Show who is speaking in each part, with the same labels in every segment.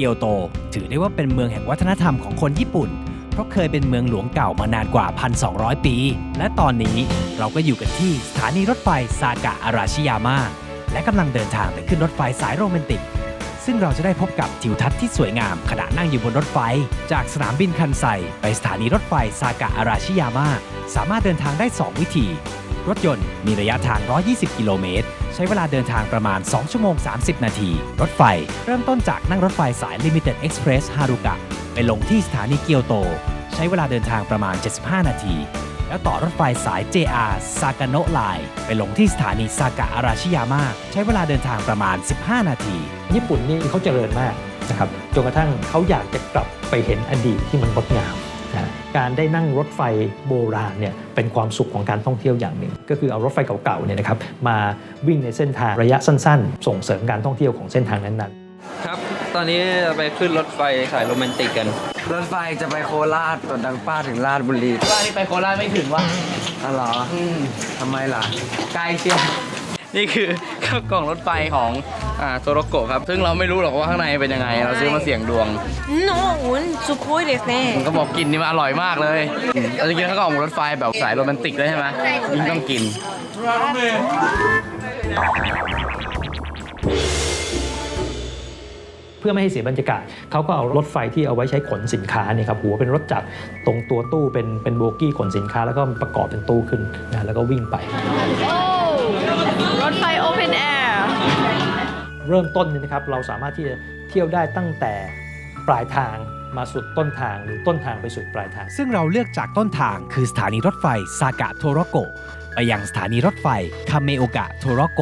Speaker 1: กียวโต ถือได้ว่าเป็นเมืองแห่งวัฒนธรรมของคนญี่ปุ่น เพราะเคยเป็นเมืองหลวงเก่ามานานกว่า 1,200 ปี และตอนนี้เราก็อยู่กันที่สถานีรถไฟซากะอาราชิยาม่าและกำลังเดินทางไปขึ้นรถไฟสายโรแมนติก ซึ่งเราจะได้พบกับทิวทัศน์ที่สวยงามขณะนั่งอยู่บนรถไฟ จากสนามบินคันไซ ไปสถานีรถไฟซากะอาราชิยาม่าสามารถเดินทางได้ 2 วิธี รถยนต์มีระยะทาง 120 กิโลเมตร ใช้เวลาเดินทางประมาณ 2 ชั่วโมง 30 นาที รถไฟเริ่มต้นจากนั่งรถไฟสาย Limited Express ฮารุกะ ไปลงที่สถานีเกียวโต ใช้เวลาเดินทางประมาณ 75 นาที แล้วต่อรถไฟสาย JR ซากาโนะไลน์ไปลงที่สถานีซากะอาราชิยาม่าใช้เวลาเดินทางประมาณ 15 นาที
Speaker 2: ญี่ปุ่นนี่เขาเจริญมากนะครับจนกระทั่งเขาอยากจะกลับไปเห็นอดีตที่มันงดงาม การได้นั่งรถไฟโบราณเนี่ยเป็นความสุขของการท่องเที่ยวอย่างหนึ่ง ก็คือเอารถไฟเก่าๆเนี่ยนะครับมาวิ่งในเส้นทางระยะสั้น ๆ ส่งเสริมการท่องเที่ยวของเส้นทางนั้นๆ
Speaker 3: ครับ ตอนนี้จะไปขึ้นรถไฟสายโรแมนติกกัน
Speaker 4: รถไฟจะไปโคราชตอนดังป้าถึงราชบุรี
Speaker 5: ว่านี่ไปโคราชไม่ถึงว่ะ
Speaker 4: อ๋อเหรอทำไมล่ะ
Speaker 5: ไกลเชียว
Speaker 3: นี่คือข้าวกล่องรถไฟของอ่าโทโรโกะครับ ซึ่งเราไม่รู้หรอกว่าข้างในเป็นยังไง เราซื้อมาเสี่ยงดวง
Speaker 6: のうんすごいですね
Speaker 3: มันก็บอกกินนี่มันอร่อยมากเลยอืมเราจะกินข้าวกล่องรถไฟแบบสายโรแมนติกเลยใช่ไหมยิ่งต้องกิน
Speaker 2: เพื่อไม่ให้เสียบรรยากาศ เขาก็เอารถไฟที่เอาไว้ใช้ขนสินค้าเนี่ยครับหัวเป็นรถจักรตรงตัวตู้เป็นเป็นโบกี้ขนสินค้า แล้วก็ประกอบเป็นตู้ขึ้นนะแล้วก็วิ่งไป
Speaker 6: ร เริ่
Speaker 2: มต้นเนี่ยนะครับเราสามารถที่จะเที่ยวได้ตั้งแต่ปลายทางมาสุดต้นทางหรือต้นทางไปสุดปลายทาง
Speaker 1: ซึ่งเราเลือกจากต้นทางคือสถานีรถไฟซากะโทโรโกะไปยังสถานีรถไฟคาเมโอกะโทโรโก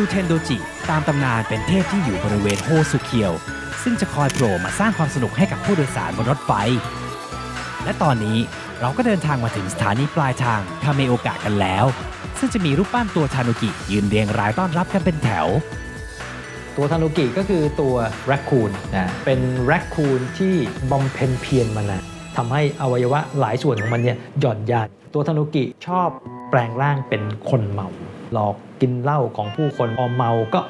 Speaker 1: ชูเทนโดจิ ตามตำนานเป็นเทพที่อยู่บริเวณโฮซุเคียว ซึ่งจะคอยโผล่มาสร้างความสนุกให้กับผู้โดยสารบนรถไฟ และตอนนี้เราก็เดินทางมาถึงสถานีปลายทางคาเมโอกะกันแล้ว ซึ่งจะมีรูปปั้นตัวทานุกิยืนเรียงรายต้อนรับกันเป็นแถว
Speaker 2: ตัวทานุกิก็คือตัวแรคคูนนะเป็นแรคคูนที่บำเพ็ญเพียรมานานทำให้อวัยวะหลายส่วนของมันเนี่ยหย่อนยานตัวทานุกิชอบแปลงร่างเป็นคนเมา หลอกกินเหล้าของผู้คนพอเมาก็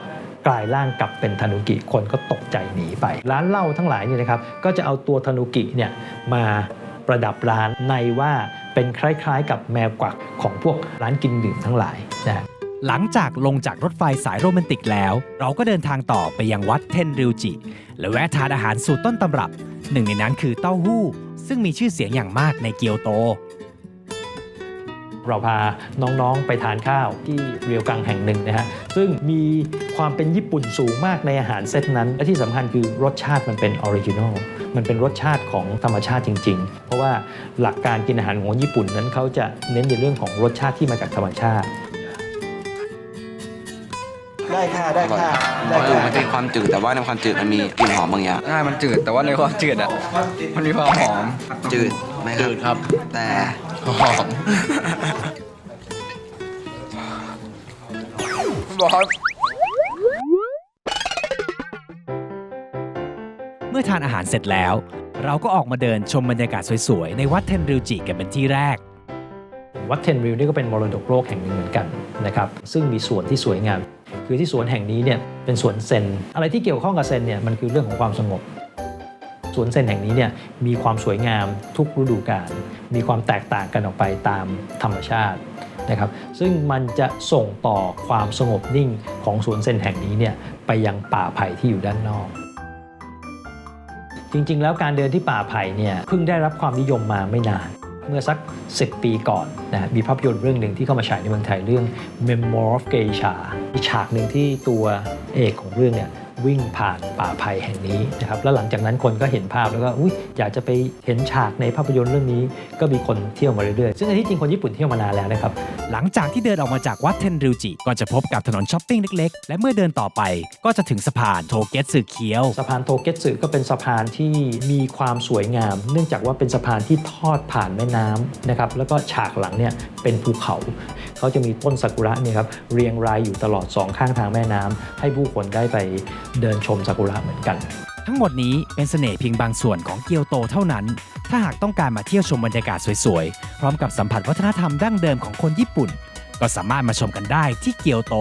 Speaker 2: กลายร่างกลับเป็นทานุกิคนก็ตกใจหนีไป ร้านเหล้าทั้งหลายเนี่ยนะครับก็จะเอาตัวทานุกิเนี่ยมาประดับร้านในว่าเป็นคล้ายๆ กับแมวกวักของพวกร้านกินดื่มทั้งหลายนะ
Speaker 1: หลังจากลงจากรถไฟสายโรแมนติกแล้ว เราก็เดินทางต่อไปยังวัดเทนริวจิ และแวะทานอาหารสูตรต้นตำรับ หนึ่งในนั้นคือเต้าหู้ ซึ่งมีชื่อเสียงอย่างมากในเกียวโต
Speaker 2: เราพาน้องๆไปทานข้าวที่เรียวกังแห่งหนึ่งนะฮะซึ่งมีความเป็นญี่ปุ่นสูงมากในอาหารเซตนั้น และที่สำคัญคือรสชาติมันเป็นออริจินอลมันเป็นรสชาติของธรรมชาติจริง ๆ เพราะว่าหลักการกินอาหารของญี่ปุ่นนั้นเขาจะเน้นในเรื่องของรสชาติที่มาจากธรรมชาติ
Speaker 7: ได้ค่ะได้ค่ะ
Speaker 8: ก็คือมันจะมีความจืดแต่ว่าในความจืดมันมีกลิ่นหอมบางอย่าง
Speaker 4: ใช่มันจืดแต่ว่าในความจืดอะมันมีความหอม
Speaker 8: จืดไหมครับจืดครับ แต่
Speaker 4: หอมบอกครับ
Speaker 1: เมื่อทานอาหารเสร็จแล้ว เราก็ออกมาเดินชมบรรยากาศสวยๆ ในวัดเทนริวจิกันเป็นที่แรก
Speaker 2: วัดเทนริวนี่ก็เป็นมรดกโลกแห่งหนึ่งเหมือนกันนะครับซึ่งมีสวนที่สวยงาม คือที่สวนแห่งนี้เนี่ยเป็นสวนเซน อะไรที่เกี่ยวข้องกับเซนเนี่ยมันคือเรื่องของความสงบ วนเซนแห่งนี้เนี่ยมีความสวยงามทุกฤดูกาลมีความแตกต่างกันออกไปตามธรรมชาตินะครับซึ่งมันจะส่งต่อความสงบนิ่งของสวนเซนแห่งนี้เนี่ยไปยังป่าไผ่ที่อยู่ด้านนอก จริงๆ แล้วการเดินที่ป่าไผ่เนี่ยเพิ่งได้รับความนิยมมาไม่นานเมื่อสัก 10 ปีก่อนนะมีภาพยนตร์เรื่องหนึ่งที่เข้ามาฉายในเมืองไทยเรื่อง Memoir of Geisha มีฉากหนึ่งที่ตัวเอกของเรื่องเนี่ย วิ่งผ่านป่าไผ่แห่งนี้นะครับแล้วหลังจากนั้นคนก็เห็นภาพแล้วก็อุ๊ยอยากจะไปเห็นฉากในภาพยนตร์เรื่องนี้ ก็มีคนเที่ยวมาเรื่อยๆซึ่งอันที่จริงคนญี่ปุ่นเที่ยวมานานแล้วนะครับ
Speaker 1: หลังจากที่เดินออกมาจากวัดเทนริวจิก็จะพบกับถนนช้อปปิ้งเล็กๆ และเมื่อเดินต่อไปก็จะถึงสะพานโทเกตสึเคียว
Speaker 2: สะพานโทเกตสึก็เป็นสะพานที่มีความสวยงาม เนื่องจากว่าเป็นสะพานที่ทอดผ่านแม่น้ำนะครับแล้วก็ฉากหลังเนี่ยเป็นภูเขา เขาจะมีต้นซากุระเนี่ยครับเรียงรายอยู่ตลอดสองข้างทางแม่น้ำให้ผู้คนได้ไปเดินชมซากุระเหมือนกัน
Speaker 1: ทั้งหมดนี้เป็นเสน่ห์เพียงบางส่วนของเกียวโตเท่านั้น ถ้าหากต้องการมาเที่ยวชมบรรยากาศสวยๆ พร้อมกับสัมผัสวัฒนธรรมดั้งเดิมของคนญี่ปุ่น ก็สามารถมาชมกันได้ที่เกียวโต